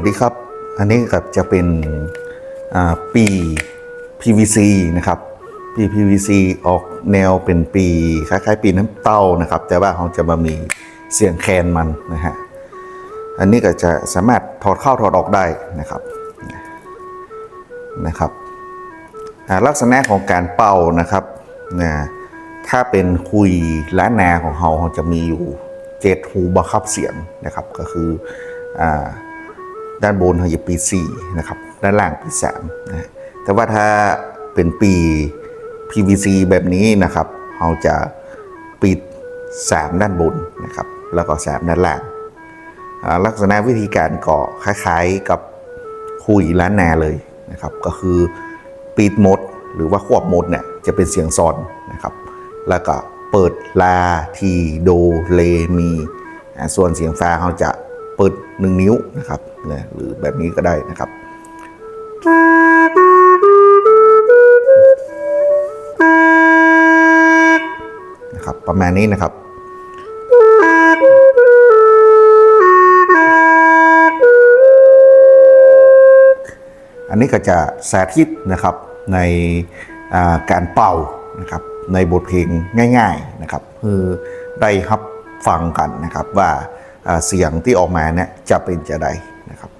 สดีครับ อันนี้ก็จะเป็นปี PVC นะครับ ปี PVC ออกแนวเป็นปีคล้ายๆ ปีน้ำเต้านะครับ แต่ว่าเขาจะมามีเสียงแคนมันนะฮะ อันนี้ก็จะสามารถถอดเข้าถอดออกได้นะครับนะครับลักษณะของการเป่านะครับนะถ้าเป็นคุยล้านนาของเขาเขาจะมีอยู่เจ็ดหูบังคับเสียงนะครับก็คืออา ด้านบนเขาจะปี4นะครับ ด้านล่างปี3นะแต่ว่าถ้าเป็นปี PVC แบบนี้นะครับเขาจะปิด 3 ด้านบนนะครับ แล้วก็ 3 ด้านล่าง ลักษณะวิธีการก่อคล้ายๆกับคุยล้านนาเลยนะครับ ก็คือปิดหมดหรือว่าควบหมดเนี่ยจะเป็นเสียงซอนนะครับ แล้วก็เปิดลาทีโดเลมี ส่วนเสียงฟ้าเขาจะ เปิดหนึ่งนิ้วนะครับนี่ยหรือแบบนี้ก็ได้นะครับ นะครับ ประมาณนี้นะครับอันนี้ก็จะสาธิตนะครับในาการเป่านะครับในบทเพลงง่าย ๆนะครับเพื่อได้รับฟังกันนะครับว่า เสียงที่ออกมาเนี่ยจะเป็นจะใดนะครับ